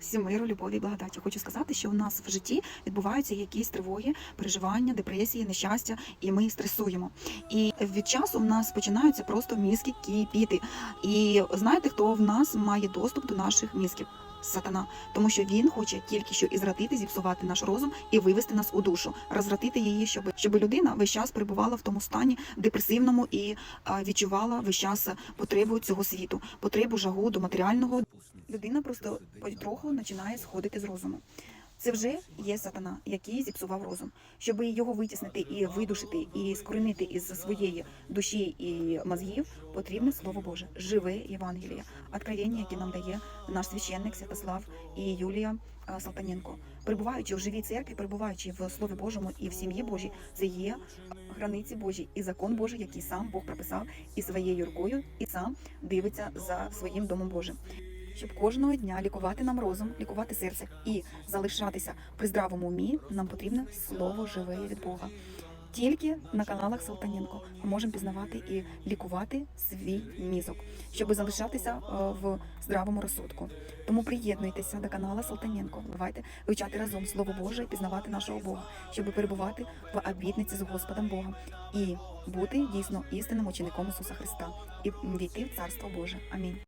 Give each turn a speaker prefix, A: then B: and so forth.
A: Всім миру, любові і благодаті. Хочу сказати, що у нас в житті відбуваються якісь тривоги, переживання, депресії, нещастя, і ми стресуємо. І від часу в нас починаються просто мізки кипіти. І знаєте, хто в нас має доступ до наших мізків? Сатана, тому що він хоче тільки що і зратити, зіпсувати наш розум і вивести нас у душу, розвратити її, щоб, щоб людина весь час перебувала в тому стані депресивному і відчувала весь час потребу цього світу, потребу жагу до матеріального. Людина просто потроху починає сходити з розуму. Це вже є сатана, який зіпсував розум. Щоб його витіснити і видушити, і скоренити із своєї душі і мозгів, потрібне слово Боже, живе Євангеліє, откровення, яке нам дає наш священник Святослав і Юлія Салтаненко. Перебуваючи в живій церкві, перебуваючи в Слові Божому і в сім'ї Божій, це є границі Божі і закон Божий, який сам Бог прописав і своєю рукою, і сам дивиться за своїм домом Божим щоб кожного дня лікувати нам розум, лікувати серце і залишатися при здравому умі, нам потрібне слово живе від Бога. Тільки на каналах Салтаненко ми можемо пізнавати і лікувати свій мізок, щоб залишатися е, в здравому розсудку. Тому приєднуйтеся до канала Салтаненко. Давайте вивчати разом Слово Боже і пізнавати нашого Бога, щоб перебувати в обітниці з Господом Богом і бути дійсно істинним учеником Ісуса Христа і війти в Царство Боже. Амінь.